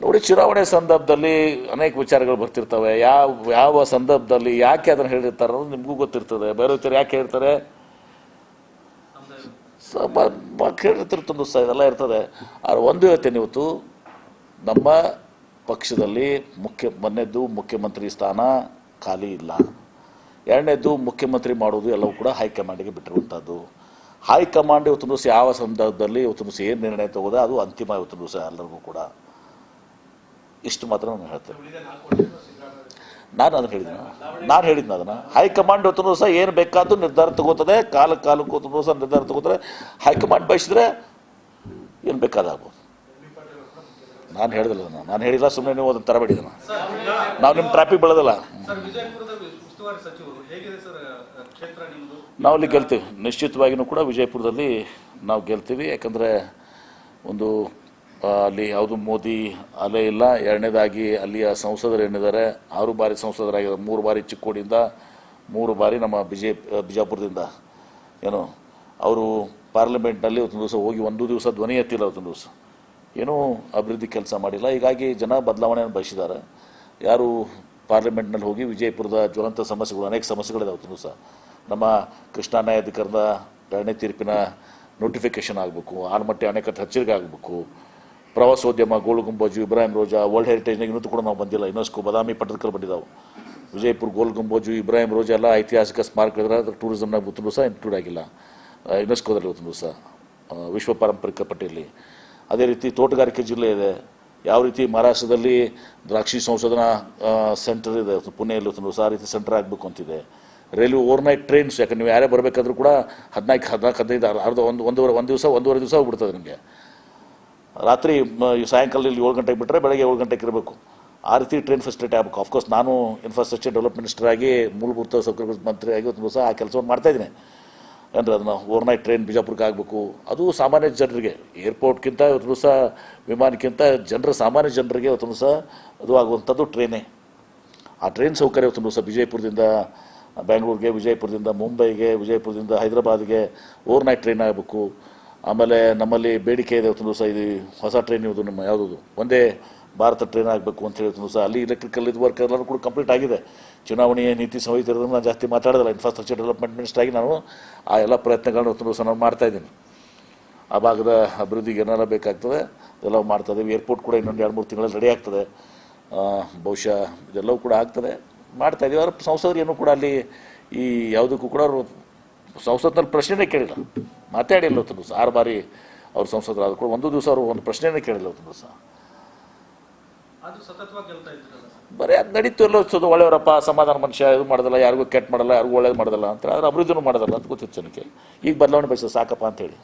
ನೋಡಿ, ಚುನಾವಣೆ ಸಂದರ್ಭದಲ್ಲಿ ಅನೇಕ ವಿಚಾರಗಳು ಬರ್ತಿರ್ತವೆ. ಯಾವ ಯಾವ ಸಂದರ್ಭದಲ್ಲಿ ಯಾಕೆ ಅದನ್ನು ಹೇಳಿರ್ತಾರೆ ಅನ್ನೋದು ನಿಮಗೂ ಗೊತ್ತಿರ್ತದೆ. ಬೇರೆ ಯಾಕೆ ಹೇಳ್ತಾರೆ? ಮ- ಸಹ, ಇದೆಲ್ಲ ಇರ್ತದೆ. ಆದ್ರೆ ಒಂದು ಹೇಳ್ತೇನೆ ಇವತ್ತು, ನಮ್ಮ ಪಕ್ಷದಲ್ಲಿ ಮುಖ್ಯ, ಮೊನ್ನೆದ್ದು ಮುಖ್ಯಮಂತ್ರಿ ಸ್ಥಾನ ಖಾಲಿ ಇಲ್ಲ. ಎರಡನೇದ್ದು ಮುಖ್ಯಮಂತ್ರಿ ಮಾಡೋದು ಎಲ್ಲವೂ ಕೂಡ ಹೈಕಮಾಂಡಿಗೆ ಬಿಟ್ಟಿರುವಂಥದ್ದು ಹೈಕಮಾಂಡ್ ಇವತ್ತು ದಿವಸ ಯಾವ ಸಂದರ್ಭದಲ್ಲಿ ಇವತ್ತು ದಿವಸ ಏನು ನಿರ್ಣಯ ತಗೋದೆ ಅದು ಅಂತಿಮ ಇವತ್ತು ದಿವಸ ಎಲ್ಲರಿಗೂ ಕೂಡ ಇಷ್ಟು ಮಾತ್ರ ನಾನು ಹೇಳ್ತೇನೆ. ನಾನು ಅದನ್ನು ಹೇಳಿದ್ದೀನಿ ನಾನು ಹೇಳಿದ್ನ ಅದನ್ನು? ಹೈಕಮಾಂಡ್ ಇವತ್ತು ದಿವಸ ಏನು ಬೇಕಾದರೂ ನಿರ್ಧಾರ ತಗೋತದೆ, ಕಾಲ ಕಾಲಕ್ಕೆ ಇವತ್ತು ದಿವಸ ನಿರ್ಧಾರ ತಗೋತಾರೆ ಹೈಕಮಾಂಡ್ ಬಯಸಿದ್ರೆ ಏನು ಬೇಕಾದಾಗ್ಬೋದು ನಾನು ಹೇಳಿದಿಲ್ಲ ಅದನ್ನು. ನಾನು ಹೇಳಿಲ್ಲ ಸುಮ್ಮನೆ ನೀವು ಅದನ್ನು ತರಬೇಡಿದ ನಾವು ನಿಮ್ಮ ಟ್ರಾಫಿಕ್ ಬೆಳೆದಲ್ಲ. ನಾವು ಗೆಲ್ತೀವಿ. ನಿಶ್ಚಿತವಾಗಿಯೂ ಕೂಡ ವಿಜಯಪುರದಲ್ಲಿ ನಾವು ಗೆಲ್ತೀವಿ. ಯಾಕಂದರೆ ಒಂದು ಅಲ್ಲಿ ಯಾವುದು ಮೋದಿ ಅಲೆ ಇಲ್ಲ. ಎರಡನೇದಾಗಿ ಅಲ್ಲಿಯ ಸಂಸದರು ಏನಿದ್ದಾರೆ, ಆರು ಬಾರಿ ಸಂಸದರಾಗಿದ್ದಾರೆ. ಮೂರು ಬಾರಿ ಚಿಕ್ಕೋಡಿಯಿಂದ, ಮೂರು ಬಾರಿ ನಮ್ಮ ಬಿಜೆ, ಬಿಜಾಪುರದಿಂದ. ಏನು, ಅವರು ಪಾರ್ಲಿಮೆಂಟ್ನಲ್ಲಿ ಒಂದು ದಿವಸ ಹೋಗಿ ಒಂದು ದಿವಸ ಧ್ವನಿ ಎತ್ತಿಲ್ಲ ಒಂದು ದಿವಸ. ಏನೂ ಅಭಿವೃದ್ಧಿ ಕೆಲಸ ಮಾಡಿಲ್ಲ. ಹೀಗಾಗಿ ಜನ ಬದಲಾವಣೆಯನ್ನು ಬಯಸಿದ್ದಾರೆ. ಯಾರು ಪಾರ್ಲಿಮೆಂಟ್ನಲ್ಲಿ ಹೋಗಿ ವಿಜಯಪುರದ ಜ್ವಲಂತ ಸಮಸ್ಯೆಗಳು, ಅನೇಕ ಸಮಸ್ಯೆಗಳಿದಾವೆ ದಿವಸ ನಮ್ಮ ಕೃಷ್ಣಾ ನ್ಯಾಯಾಧಿಕರಣದ ಎರಡನೇ ತೀರ್ಪಿನ ನೋಟಿಫಿಕೇಷನ್ ಆಗಬೇಕು, ಆಲ್ಮಟ್ಟಿ ಅಣೆಕಟ್ಟು ಹಚ್ಚರಿಗೆ ಆಗಬೇಕು, ಪ್ರವಾಸೋದ್ಯಮ ಗೋಲ್ ಗುಂಬಾಜು, ಇಬ್ರಾಹಿಂ ರೋಜಾ ವರ್ಲ್ಡ್ ಹೆರಿಟೇಜ್ನಾಗ ಇನ್ನೂ ಕೂಡ ನಾವು ಬಂದಿಲ್ಲ. ಯುನೆಸ್ಕೋ ಬದಾಮಿ ಪಟ್ಟದಕಲ್ ಬಂದಿದ್ದಾವೆ ವಿಜಯಪುರ ಗೋಲ್ ಗುಂಬೋಜು, ಇಬ್ರಾಹಿಂ ರೋಜಾ ಎಲ್ಲ ಐತಿಹಾಸಿಕ ಸ್ಮಾರಕಗಳಿದ್ರೆ ಟೂರಿಸಮ್ನಾಗ ಇವತ್ತು ಸಹ ಇನ್ಕ್ಲೂಡ್ ಆಗಿಲ್ಲ. ಯುನೆಸ್ಕೋದಲ್ಲಿ ಇವತ್ತು ಸಹ ವಿಶ್ವ ಪಾರಂಪರಿಕ ಪಟ್ಟಿಯಲ್ಲಿ. ಅದೇ ರೀತಿ ತೋಟಗಾರಿಕೆ ಜಿಲ್ಲೆ ಇದೆ. ಯಾವ ರೀತಿ ಮಹಾರಾಷ್ಟ್ರದಲ್ಲಿ ದ್ರಾಕ್ಷಿ ಸಂಶೋಧನಾ ಸೆಂಟರ್ ಇದೆ ಪುಣೆಯಲ್ಲಿ ಆ ರೀತಿ ಸೆಂಟರ್ ಆಗಬೇಕು ಅಂತಿದೆ. ರೈಲ್ವೆ ಓವರ್ನೈಟ್ ಟ್ರೈನ್ಸ್ ಯಾಕಂದ್ರೆ ನೀವು ಯಾರೇ ಬರಬೇಕಾದ್ರೂ ಕೂಡ ಹದಿನಾಲ್ಕು ಹದಿನಾಲ್ಕು, ಹದಿನೈದು, ಅರ್ಧ- ಒಂದು, ಒಂದೂವರೆ, ಒಂದು ದಿವಸ, ಒಂದೂವರೆ ದಿವಸ ಹೋಗ್ಬಿಡ್ತದೆ ನಿಮಗೆ. ರಾತ್ರಿ ಸಾಯಂಕಾಲ ಇಲ್ಲಿ ಏಳು ಗಂಟೆಗೆ ಬಿಟ್ಟರೆ ಬೆಳಗ್ಗೆ ಏಳು ಗಂಟೆಗೆ ಇರಬೇಕು. ಆ ರೀತಿ ಟ್ರೈನ್ ಫೆಸಿಲಿಟಿ ಆಗಬೇಕು. ಆಫ್ಕೋರ್ಸ್ ನಾನು ಇನ್ಫ್ರಾಸ್ಟ್ರಕ್ಚರ್ ಡೆವಲಪ್ಮೆಂಟ್ ಮಿನಿಸ್ಟರ್ ಆಗಿ ಮೂಲಭೂತ ಸೌಕರ್ಯ ಮಂತ್ರಿ ಆಗಿ ಒಂದು ದಿವಸ ಆ ಕೆಲಸವನ್ನು ಮಾಡ್ತಾ ಇದ್ದೀನಿ. ಅಂದರೆ ಅದನ್ನು ಓವರ್ನೈಟ್ ಟ್ರೈನ್ ಬಿಜಾಪುರಕ್ಕೆ ಆಗಬೇಕು. ಅದು ಸಾಮಾನ್ಯ ಜನರಿಗೆ ಏರ್ಪೋರ್ಟ್ಗಿಂತ ಇವತ್ತು ಸಹ ವಿಮಾನಕ್ಕಿಂತ ಜನರ, ಸಾಮಾನ್ಯ ಜನರಿಗೆ ಇವತ್ತು ಸಹ ಅದು ಆಗುವಂಥದ್ದು ಟ್ರೈನೇ ಆ ಟ್ರೈನ್ ಸೌಕರ್ಯ ಇವತ್ತು ಸಹ ವಿಜಯಪುರದಿಂದ ಬೆಂಗಳೂರಿಗೆ, ವಿಜಯಪುರದಿಂದ, ಮುಂಬೈಗೆ, ವಿಜಯಪುರದಿಂದ ಹೈದರಾಬಾದ್ಗೆ ಓವರ್ನೈಟ್ ಟ್ರೈನ್ ಆಗಬೇಕು. ಆಮೇಲೆ ನಮ್ಮಲ್ಲಿ ಬೇಡಿಕೆ ಇದೆ ಇವತ್ತು ಸಹ ಇದು ಹೊಸ ಟ್ರೈನ್ ಇದು ನಮ್ಮ ಯಾವುದು ಒಂದೇ ಭಾರತ ಟ್ರೈನ್ ಆಗಬೇಕು ಅಂತ ಹೇಳಿ ಸಹ ಅಲ್ಲಿ ಎಲೆಕ್ಟ್ರಿಕಲ್ ಇದು ವರ್ಕ್ ಎಲ್ಲರೂ ಕೂಡ ಕಂಪ್ಲೀಟ್ ಆಗಿದೆ. ಚುನಾವಣೆಯ ನೀತಿ ಸಂಹಿತೆ ಇರೋದನ್ನ ನಾನು ಜಾಸ್ತಿ ಮಾತಾಡೋದಿಲ್ಲ. ಇನ್ಫ್ರಾಸ್ಟ್ರಕ್ಚರ್ ಡೆವಲಪ್ಮೆಂಟ್ ಮಿನಿಸ್ಟರ್ ಆಗಿ ನಾನು ಆ ಎಲ್ಲ ಪ್ರಯತ್ನಗಳನ್ನು ಸಹ ಮಾಡ್ತಾ ಇದ್ದೀನಿ. ಆ ಭಾಗದ ಅಭಿವೃದ್ಧಿಗೆ ಏನೆಲ್ಲ ಬೇಕಾಗ್ತದೆ ಇದೆಲ್ಲ ಮಾಡ್ತಾ ಇದ್ದೀವಿ. ಏರ್ಪೋರ್ಟ್ ಕೂಡ ಇನ್ನೊಂದು ಎರಡು, ಮೂರು ತಿಂಗಳಲ್ಲಿ ರೆಡಿ ಆಗ್ತದೆ. ಬಹುಶಃ ಇದೆಲ್ಲವೂ ಕೂಡ ಆಗ್ತದೆ. ಮಾಡ್ತಾ ಇದ್ದೀವಿ. ಅವರು ಸಂಸದರು ಏನೂ ಕೂಡ ಅಲ್ಲಿ ಈ ಯಾವುದಕ್ಕೂ ಕೂಡ ಅವರು ಸಂಸತ್ನಲ್ಲಿ ಪ್ರಶ್ನೆನೇ ಕೇಳಿಲ್ಲ. ಮಾತಾಡಿಲ್ಲ ಒಂದು ದಿವಸ. ಆರು ಬಾರಿ ಅವ್ರ ಸಂಸದರಾದ ಕೂಡ. ಒಂದು ದಿವಸ ಅವರು ಒಂದು ಪ್ರಶ್ನೆನೇ ಕೇಳಿಲ್ಲ ಒಂದು ದಿವಸ. ಬರೀ ಅದು ನಡೀತು ಎಲ್ಲ ಚಲೋ ಒಳ್ಳೆಯವರಪ್ಪ, ಸಮಾಧಾನ ಮನುಷ್ಯ, ಇದು ಮಾಡೋದಲ್ಲ ಯಾರಿಗೂ ಕೆಟ್ಟ ಮಾಡಲ್ಲ, ಯಾರಿಗೂ ಒಳ್ಳೇದು ಮಾಡೋದಲ್ಲ ಅಂತ. ಆದರೆ ಅಭಿವೃದ್ಧಿನೂ ಮಾಡೋದಲ್ಲ ಅಂತ ಗೊತ್ತಿತ್ತು ಜನಕ್ಕೆ. ಈಗ ಬದಲಾವಣೆ ಬಯಸೋದು ಸಾಕಪ್ಪ ಅಂತೇಳಿ